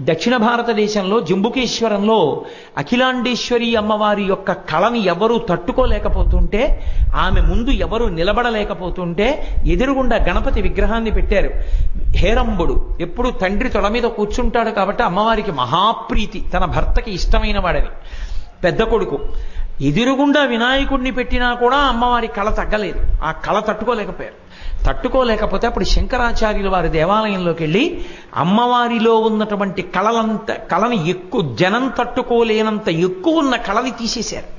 దక్షిణ భారతదేశంలో జంబుకేశ్వరంలో అఖిలాండేశ్వరి అమ్మవారి యొక్క కళని ఎవరు తట్టుకోలేకపోతుంటే ఆమె ముందు ఎవరు నిలబడలేకపోతుంటే ఎదురుగుండా గణపతి విగ్రహాన్ని పెట్టారు. హేరంబుడు ఎప్పుడు తండ్రి తొడ మీద కూర్చుంటాడు కాబట్టి అమ్మవారికి మహాప్రీతి తన భర్తకి ఇష్టమైన వాడని. పెద్ద కొడుకు. ఎదురుగుండా వినాయకుడిని పెట్టినా కూడా అమ్మవారి కళ తగ్గలేదు. ఆ కళ తట్టుకోలేకపోయారు. తట్టుకోలేకపోతే అప్పుడు శంకరాచార్యులు వారి దేవాలయంలోకి వెళ్ళి అమ్మవారిలో ఉన్నటువంటి కళలంత కళని ఎక్కువ జనం తట్టుకోలేనంత ఎక్కువ ఉన్న కళని తీసేశారు.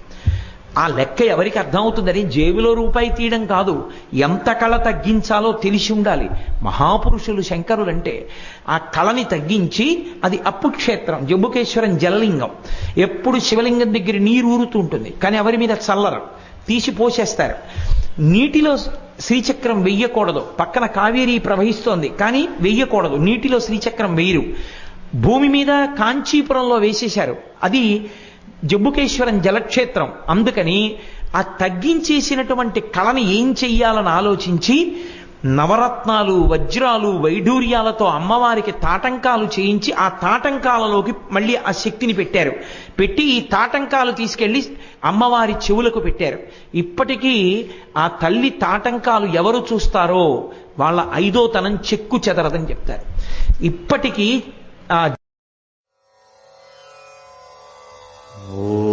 ఆ లెక్క ఎవరికి అర్థమవుతుందని జేబులో రూపాయి తీయడం కాదు. ఎంత కళ తగ్గించాలో తెలిసి ఉండాలి. మహాపురుషులు శంకరులంటే ఆ కళని తగ్గించి అది అప్పు క్షేత్రం జంబుకేశ్వరం జలలింగం. ఎప్పుడు శివలింగం దగ్గర నీరు ఊరుతూ ఉంటుంది. కానీ ఎవరి మీద చల్లరు. తీసి పోసేస్తారు. నీటిలో శ్రీచక్రం వెయ్యకూడదు. పక్కన కావేరి ప్రవహిస్తోంది. కానీ వెయ్యకూడదు. నీటిలో శ్రీచక్రం వేయరు భూమి మీద కాంచీపురంలో వేసేశారు. అది జంబుకేశ్వరం జలక్షేత్రం. అందుకని ఆ తగ్గించేసినటువంటి కళని ఏం చెయ్యాలని ఆలోచించి నవరత్నాలు వజ్రాలు వైఢూర్యాలతో అమ్మవారికి తాటంకాలు చేయించి ఆ తాటంకాలలోకి మళ్ళీ ఆ శక్తిని పెట్టారు. పెట్టి ఈ తాటంకాలు తీసుకెళ్ళి అమ్మవారి చెవులకు పెట్టారు. ఇప్పటికీ ఆ తల్లి తాటంకాలు ఎవరు చూస్తారో వాళ్ళ ఐదో తనం చెక్కు చెదరదని చెప్తారు. ఇప్పటికీ ఆ Oh.